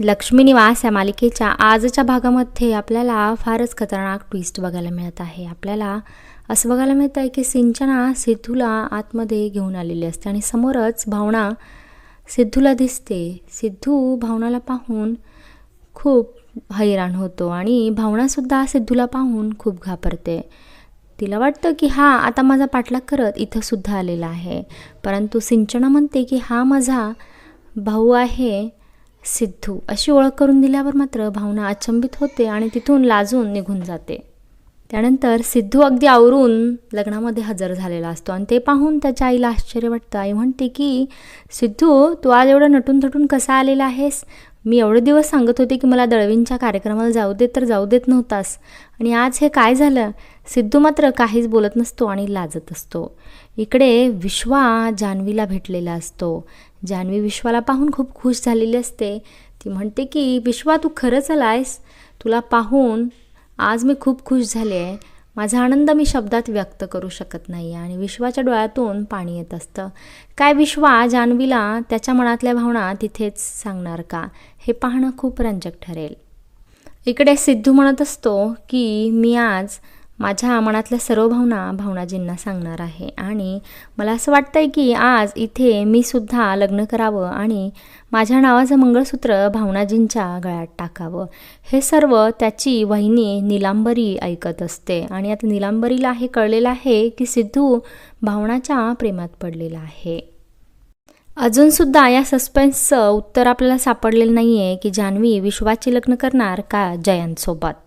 लक्ष्मी निवास या मालिकेच्या आजच्या भागामध्ये आपल्याला फारच खतरनाक ट्विस्ट बघायला मिळत आहे. आपल्याला असं बघायला मिळतं आहे की सिंचना सिद्धूला आतमध्ये घेऊन आलेली असते आणि समोरच भावना सिद्धूला दिसते. सिद्धू भावनाला पाहून खूप हैराण होतो आणि भावनासुद्धा सिद्धूला पाहून खूप घाबरते. तिला वाटतं की हा आता माझा पाठलाग करत इथंसुद्धा आलेला आहे. परंतु सिंचना म्हणते की हा माझा भाऊ आहे. सिद्धू अशी ओळख करून दिल्यावर मात्र भावना अचंबित होते आणि तिथून लाजून निघून जाते. त्यानंतर सिद्धू अगदी आवरून लग्नामध्ये हजर झालेला असतो आणि ते पाहून त्याच्या आईला आश्चर्य वाटतं. आई म्हणते की सिद्धू तू आज एवढं नटून थटून कसा आलेला आहेस? मी एवढे दिवस सांगत होते की मला दळवींच्या कार्यक्रमाला जाऊ देत तर जाऊ देत नव्हतास. आणि आज हे काय झालं? सिद्धू मात्र काहीच बोलत नसतो आणि लाजत असतो. इकडे विश्वा जान्हवीला भेटलेला असतो. जान्हवी विश्वाला पाहून खूप खुश झालेली असते. ती म्हणते की विश्वा तू खरंच आलायस? तुला पाहून आज मी खूप खुश झाले आहे. माझा आनंद मी शब्दात व्यक्त करू शकत नाही आणि विश्वाच्या डोळ्यातून पाणी येत असतं. काय विश्वा जान्हवीला त्याच्या मनातल्या भावना तिथेच सांगणार का? हे पाहणं खूप रंजक ठरेल. इकडे सिद्धू म्हणत असतो की मी आज माझ्या मनातल्या सर्व भावना भावनाजींना सांगणार आहे. आणि मला असं वाटतंय की आज इथे मी सुद्धा लग्न करावं आणि माझ्या नावाचं मंगळसूत्र भावनाजींच्या गळ्यात टाकावं. हे सर्व त्याची वहिनी निलांबरी ऐकत असते. आणि आता निलांबरीला हे कळलेलं आहे की सिद्धू भावनाच्या प्रेमात पडलेला आहे. अजूनसुद्धा या सस्पेन्सचं उत्तर आपल्याला सापडलेलं नाही आहे की जान्हवी विश्वाची लग्न करणार का जयंतसोबत?